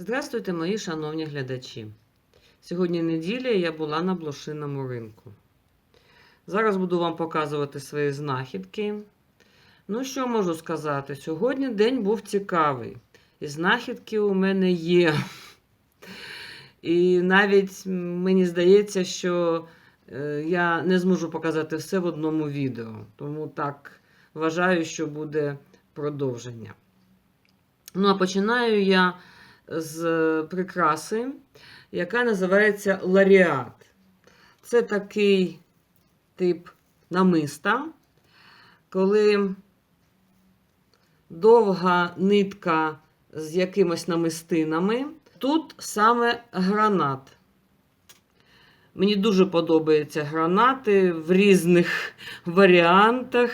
Здравствуйте, мої шановні глядачі. Сьогодні неділя я була на блошиному ринку. Зараз буду вам показувати свої знахідки. Ну, що можу сказати? Сьогодні день був цікавий. І знахідки у мене є. І навіть мені здається, що е, я не зможу показати все в одному відео. Тому так вважаю, що буде продовження. Ну, а починаю я з прикраси, яка називається ларіат. Це такий тип намиста, коли довга нитка з якимось намистинами. Тут саме гранат. Мені дуже подобаються гранати в різних варіантах.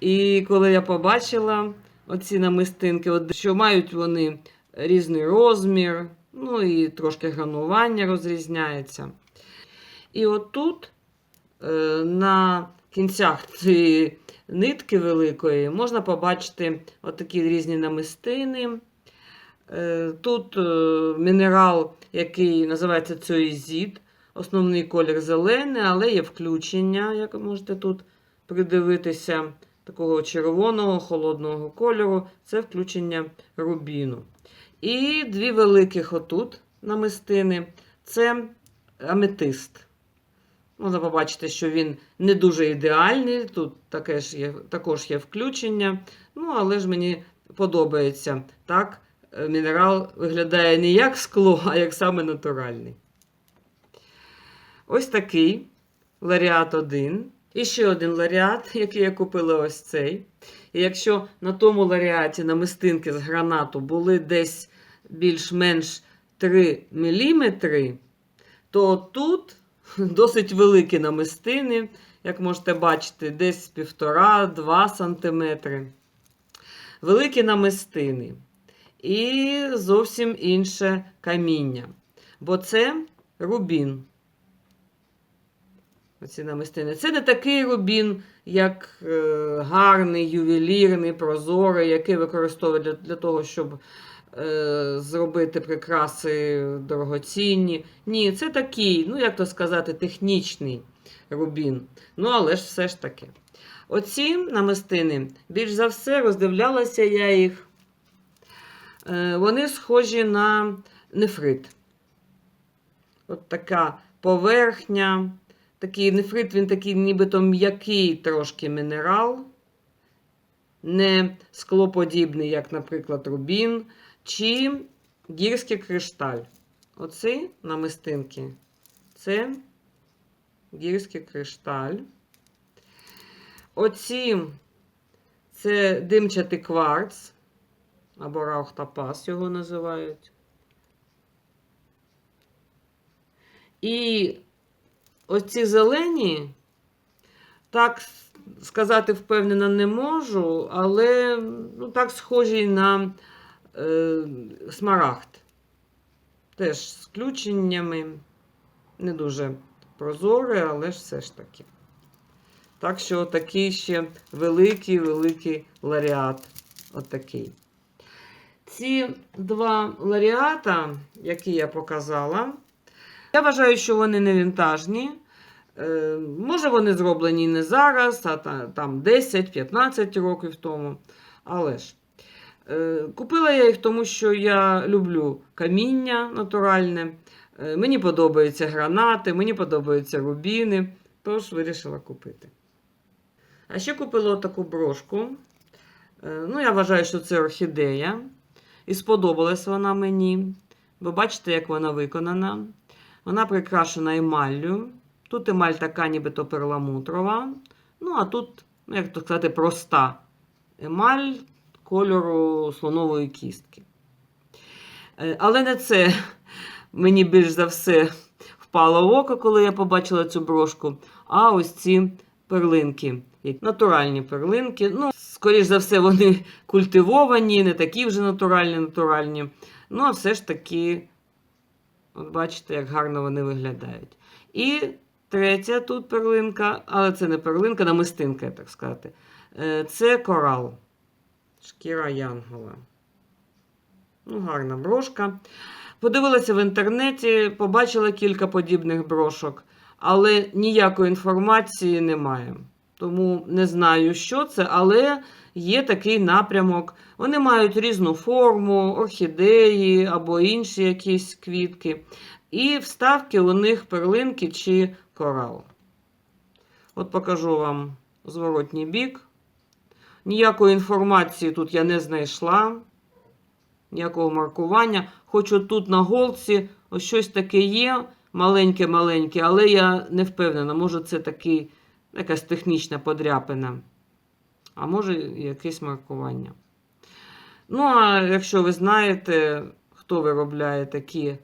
І коли я побачила оці намистинки, що мають вони різний розмір, ну і трошки гранування розрізняється. І отут е, на кінцях цієї нитки великої можна побачити отакі різні намистини. Е, Тут е, мінерал, який називається цоїзід. Основний колір зелений, але є включення, як ви можете тут придивитися, такого червоного холодного кольору. Це включення рубіну. І дві великих отут намистини це аметист. Можна побачити, що він не дуже ідеальний. Тут таке ж є, також є включення. Ну, але ж мені подобається. Так, е, мінерал виглядає не як скло, а як саме натуральний. Ось такий ларіат 1. І ще один ларіат, який я купила ось цей. І якщо на тому ларіаті намистинки з гранату були десь більш-менш 3 мм, то тут досить великі намистини, як можете бачити, десь 1,5-2 см. Великі намистини. І зовсім інше каміння. Бо це рубін. Оці намистини. Це не такий рубін, як е, гарний, ювелірний, прозорий, який використовують для, для того, щоб зробити прикраси дорогоцінні. Ні, це такий, ну як то сказати, технічний рубін. Ну, але ж все ж таки. Оці намистини, більш за все, роздивлялася я їх. Е, вони схожі на нефрит. От така поверхня. Такий нефрит, він такий нібито м'який трошки мінерал, не склоподібний, як, наприклад, рубін, чи гірський кришталь. Оці намистинки це гірський кришталь. Оці це димчатий кварц, або раухтапас його називають. І Оці зелені, так сказати впевнено не можу, але ну, так схожі на е, смарагд. Теж з включеннями. Не дуже прозоре, але ж все ж таки. Так що такий ще великий-великий ларіат. Отакий. Ці два ларіата, які я показала, я вважаю, що вони не вінтажні. Е, може, вони зроблені не зараз, а та, там 10-15 років тому. Але ж купила я їх, тому що я люблю каміння натуральне. Е, мені подобаються гранати, мені подобаються рубіни. Тож вирішила купити. А ще купила таку брошку. Е, ну, я вважаю, що це орхідея. І сподобалась вона мені. Ви бачите, як вона виконана. Вона прикрашена емаллю. Тут емаль така, нібито перламутрова. Ну, а тут, ну, як то сказати, проста емаль кольору слонової кістки. Е, Але не це мені більш за все впало в око, коли я побачила цю брошку. А ось ці перлинки. Натуральні перлинки. Ну, скоріш за все, вони культивовані, не такі вже натуральні, натуральні. Ну, а все ж таки. От бачите, як гарно вони виглядають. І третя тут перлинка, але це не перлинка, намистинка, так сказати. Е, Це корал. Шкіра Янгола. Ну, гарна брошка. Подивилася в інтернеті, побачила кілька подібних брошок, але ніякої інформації немає. Тому не знаю, що це, але є такий напрямок. Вони мають різну форму, орхідеї або інші якісь квітки. І вставки у них перлинки чи корал. От покажу вам зворотній бік. Ніякої інформації тут я не знайшла, ніякого маркування. Хоч тут на голці ось щось таке є, маленьке-маленьке, але я не впевнена, може це такий, якась технічна подряпина, а може якесь маркування. Ну, а якщо ви знаєте, хто виробляє такі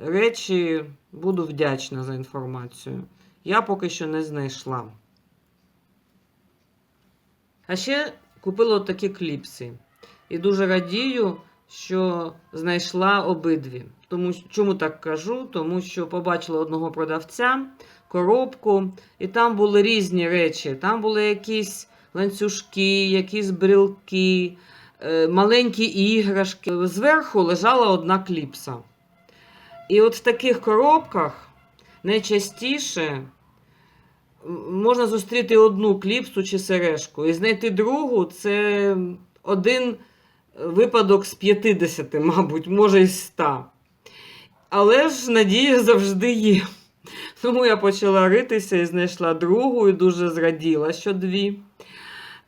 речі, буду вдячна за інформацію. Я поки що не знайшла. А ще купила такі кліпси. І дуже радію, що знайшла обидві. Тому, чому так кажу? Тому що побачила одного продавця, коробку, і там були різні речі. Там були якісь ланцюжки, якісь брілки, е, маленькі іграшки. Зверху лежала одна кліпса. І от в таких коробках найчастіше можна зустріти одну кліпсу чи сережку. І знайти другу це один випадок з 50, мабуть, може із 100. Але ж надія завжди є. Тому я почала ритися і знайшла другу, і дуже зраділа, що дві.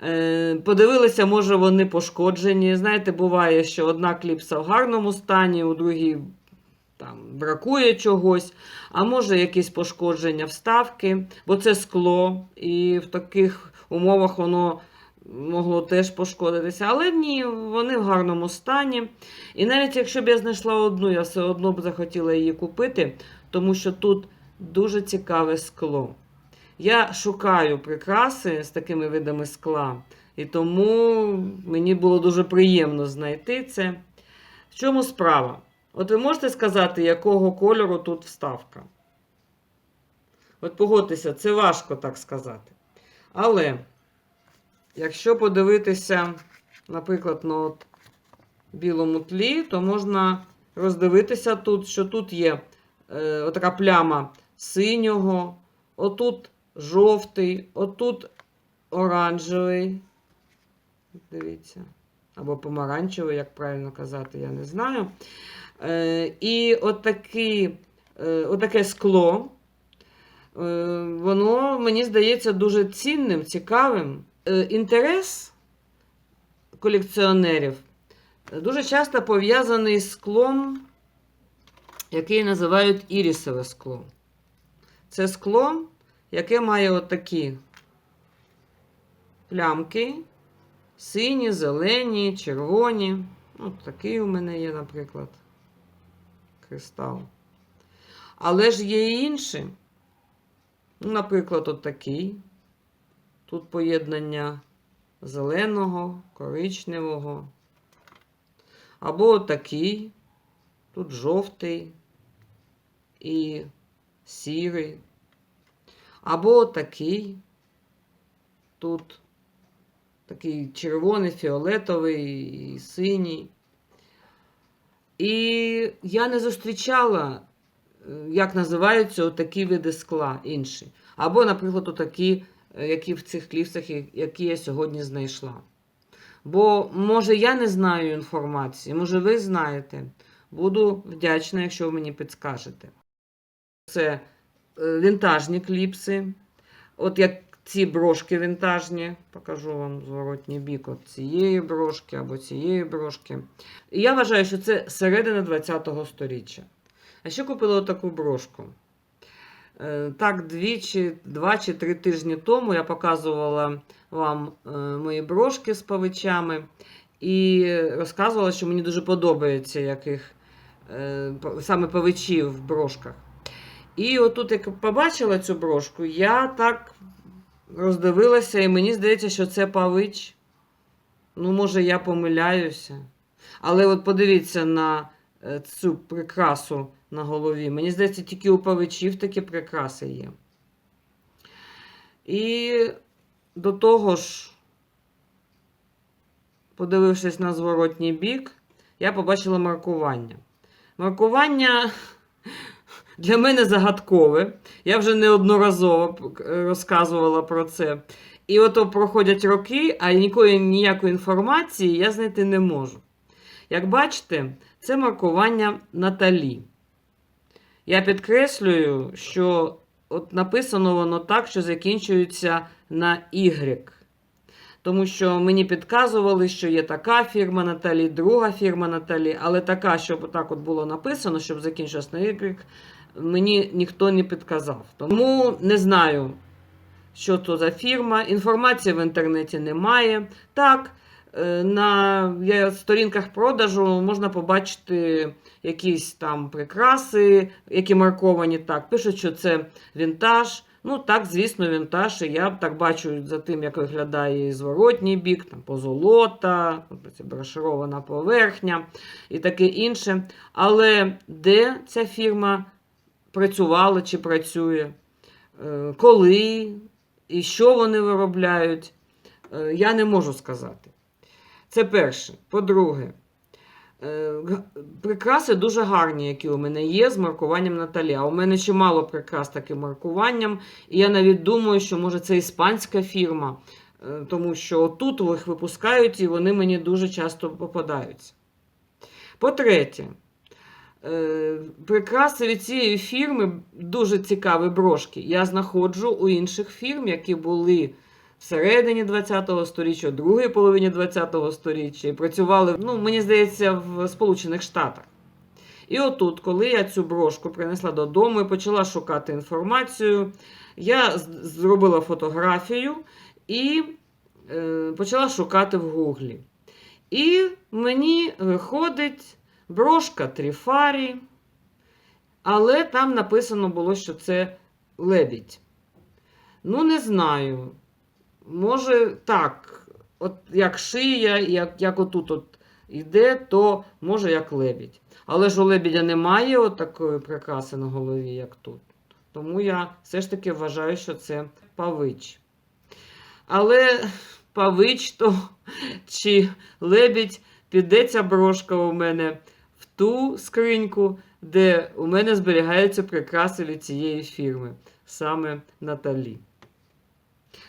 Е, Подивилася, може, вони пошкоджені. Знаєте, буває, що одна кліпса в гарному стані, у другій там бракує чогось, а може якісь пошкодження вставки, бо це скло, і в таких умовах воно могло теж пошкодитися. Але ні, вони в гарному стані. І навіть якщо б я знайшла одну, я все одно б захотіла її купити, тому що тут дуже цікаве скло. Я шукаю прикраси з такими видами скла, і тому мені було дуже приємно знайти це. В чому справа? От ви можете сказати, якого кольору тут вставка? От погодьтеся, це важко так сказати. Але, якщо подивитися, наприклад, на от білому тлі, то можна роздивитися тут, що тут є е, отака пляма синього, отут жовтий, отут оранжевий. Дивіться. Або помаранчевий, як правильно казати, я не знаю. Е, і отакі, е, отаке скло, е, воно, мені здається, дуже цінним, цікавим. Інтерес колекціонерів дуже часто пов'язаний з склом, який називають ірісове скло. Це скло, яке має отакі плямки, сині, зелені, червоні. От такий у мене є, наприклад кристал. Але ж є і інші. Ну, Наприклад, от такий. Тут поєднання зеленого, коричневого. Або отакий. Тут жовтий і сірий. Або отакий. Тут такий червоний, фіолетовий і синій. І я не зустрічала, е, як називаються такі види скла інші. Або, наприклад, отакі, е, які в цих кліпсах, які я сьогодні знайшла. Бо, може, я не знаю інформації, може, ви знаєте. Буду вдячна, якщо ви мені підскажете. Це е, вінтажні кліпси. От як ці брошки вінтажні, покажу вам зворотній бік от цієї брошки або цієї брошки. І я вважаю, що це середина 20-го сторіччя. А ще купила таку брошку. Е, Так, дві чи, два чи три тижні тому я показувала вам е, мої брошки з павичами і розказувала, що мені дуже подобається яких е, саме павичі в брошках. І отут, як побачила цю брошку, я так роздивилася, і мені здається, що це павич. Ну, може, я помиляюся. Але от подивіться на е, цю прикрасу на голові. Мені здається, тільки у павичів такі прикраси є. І до того ж, подивившись на зворотній бік, я побачила маркування. Маркування для мене загадкове. Я вже неодноразово розказувала про це. І ото проходять роки, а нікої ніякої інформації я знайти не можу. Як бачите, це маркування Наталі. Я підкреслюю, що от написано воно так, що закінчується на Y. Тому що мені підказували, що є така фірма Наталі, друга фірма Наталі, але така, щоб так от було написано, щоб закінчилось на Y, мені ніхто не підказав. Тому не знаю, що то за фірма. Інформації в інтернеті немає. Так, е, на сторінках продажу можна побачити якісь там прикраси, які марковані так. Пишуть, що це вінтаж. Ну, так, звісно, вінтаж. І я так бачу за тим, як виглядає і зворотній бік, там позолота, це броширована поверхня і таке інше. Але де ця фірма працювала чи працює, е, коли і що вони виробляють, е, я не можу сказати. Це перше. По-друге, е, прикраси дуже гарні, які у мене є з маркуванням Наталі. А у мене чимало прикрас таким маркуванням. І я навіть думаю, що може це іспанська фірма, тому що тут їх випускають і вони мені дуже часто попадаються. По-третє, прикраси від цієї фірми дуже цікаві брошки. Я знаходжу у інших фірм, які були всередині ХХ століття, у другій половині ХХ століття і працювали, ну, мені здається, в Сполучених Штатах. І отут, коли я цю брошку принесла додому і почала шукати інформацію, я зробила фотографію і е, почала шукати в Гуглі. І мені виходить брошка Тріфарі, але там написано було, що це лебідь. Ну, не знаю. Може, так, от як шия, як, як отут от йде, то може як лебідь. Але ж у лебідя немає от такої прикраси на голові, як тут. Тому я все ж таки вважаю, що це павич. Але павич то чи лебідь піде ця брошка у мене в ту скриньку, де у мене зберігаються прикраси від цієї фірми, саме Наталі.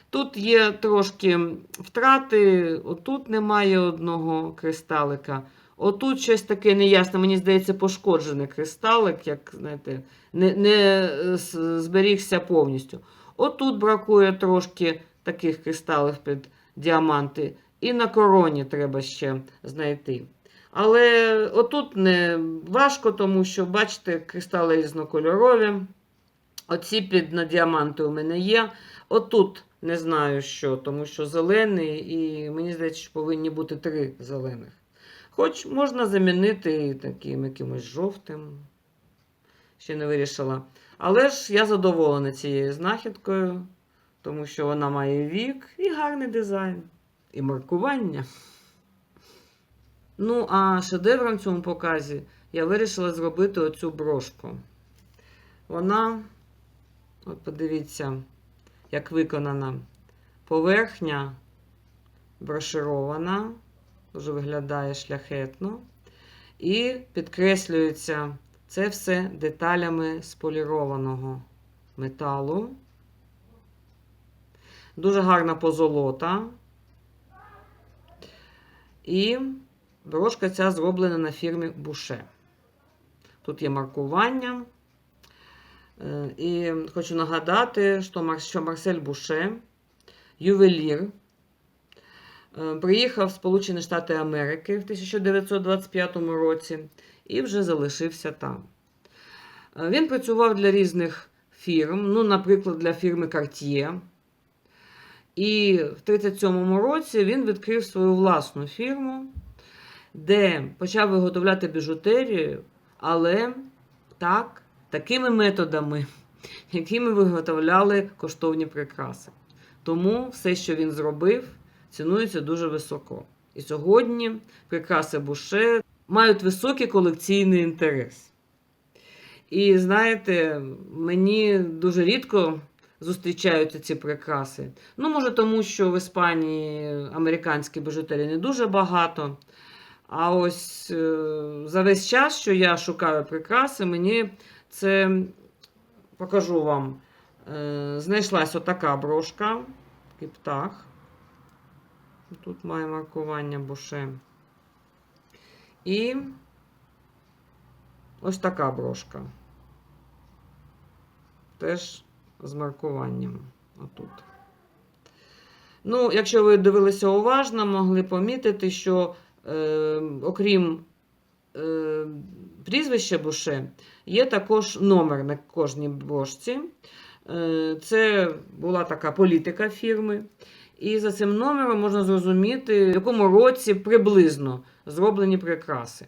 Тут є трошки втрати, отут немає одного кристалика. Отут щось таке неясне, мені здається, пошкоджений кристалик, як знаєте, не, не е, зберігся повністю. Отут бракує трошки таких кристалів під діаманти. І на короні треба ще знайти. Але отут не важко, тому що, бачите, кристали різнокольорові. Оці під на діаманти у мене є. Отут не знаю що, тому що зелений, і мені здається, що повинні бути три зелених. Хоч можна замінити таким якимось жовтим. Ще не вирішила. Але ж я задоволена цією знахідкою, тому що вона має вік і гарний дизайн, і маркування. Ну, а шедевром в цьому показі я вирішила зробити оцю брошку. Вона, от подивіться, як виконана поверхня броширована, дуже виглядає шляхетно. І підкреслюється це все деталями з полірованого металу. Дуже гарна позолота. І брошка ця зроблена на фірмі Буше. Тут є маркування. Е, І хочу нагадати, що Марсель Буше, ювелір, е, приїхав в Сполучені Штати Америки в 1925 році і вже залишився там. Е, Він працював для різних фірм, ну, наприклад, для фірми Cartier. І в 1937 році він відкрив свою власну фірму, де почав виготовляти біжутерію, але так, такими методами, якими виготовляли коштовні прикраси. Тому все, що він зробив, цінується дуже високо. І сьогодні прикраси Буше мають високий колекційний інтерес. І знаєте, мені дуже рідко зустрічаються ці прикраси. Ну, може, тому що в Іспанії американські біжутерії не дуже багато. А ось е, за весь час, що я шукаю прикраси, мені це покажу вам. Е, Знайшлась отака брошка, такий птах. Тут має маркування буше. І ось така брошка. Теж з маркуванням. Отут. Ну, якщо ви дивилися уважно, могли помітити, що е, окрім е, прізвища Буше, є також номер на кожній брошці. Е, це була така політика фірми. І за цим номером можна зрозуміти, в якому році приблизно зроблені прикраси.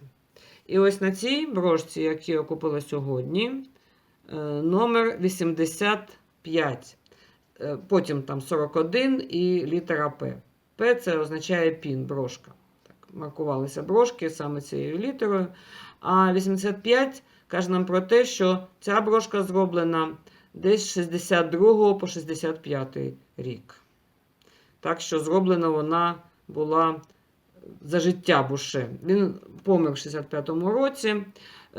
І ось на цій брошці, яку я купила сьогодні, е, номер 85. Е, Потім там 41 і літера П. П це означає пін, брошка. Маркувалися брошки саме цією літерою. А 85 каже нам про те, що ця брошка зроблена десь з 62 по 65 рік. Так що зроблена вона була за життя Буше. Він помер в 65-му році.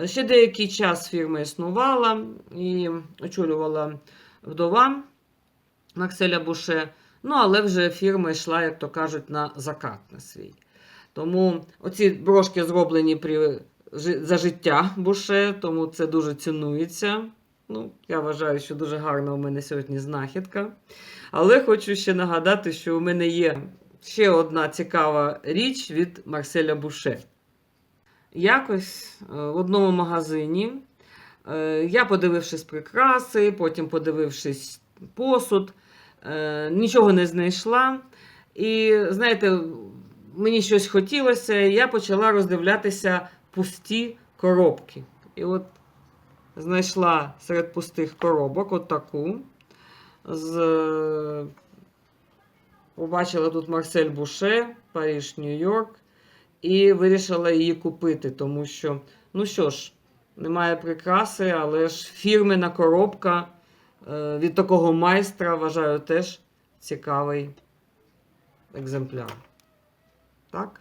Ще деякий час фірма існувала і очолювала вдова Макселя Буше. Ну, але вже фірма йшла, як то кажуть, на закат на свій. Тому оці брошки зроблені при, за життя Буше, тому це дуже цінується. Ну, я вважаю, що дуже гарна у мене сьогодні знахідка. Але хочу ще нагадати, що у мене є ще одна цікава річ від Марселя Буше. Якось е, в одному магазині е, я, подивившись прикраси, потім подивившись посуд, е, нічого не знайшла. І, знаєте, мені щось хотілося, і я почала роздивлятися пусті коробки. І от знайшла серед пустих коробок от. З... е, Побачила тут Марсель Буше, Париж, Нью-Йорк, і вирішила її купити, тому що, ну що ж, немає прикраси, але ж фірмена коробка е, від такого майстра, вважаю, теж цікавий екземпляр. Так?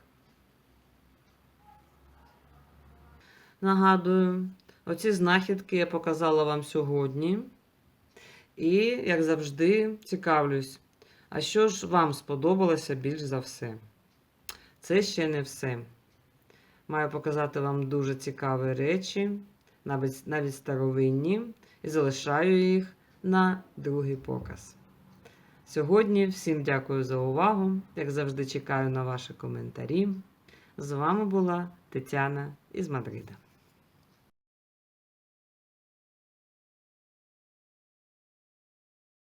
Нагадую, оці знахідки я показала вам сьогодні. І, як завжди, цікавлюсь, а що ж вам сподобалося більш за все? Це ще не все. Маю показати вам дуже цікаві речі, навіть, навіть старовинні, і залишаю їх на другий показ. Сьогодні всім дякую за увагу. Як завжди, чекаю на ваші коментарі. З вами була Тетяна із Мадрида.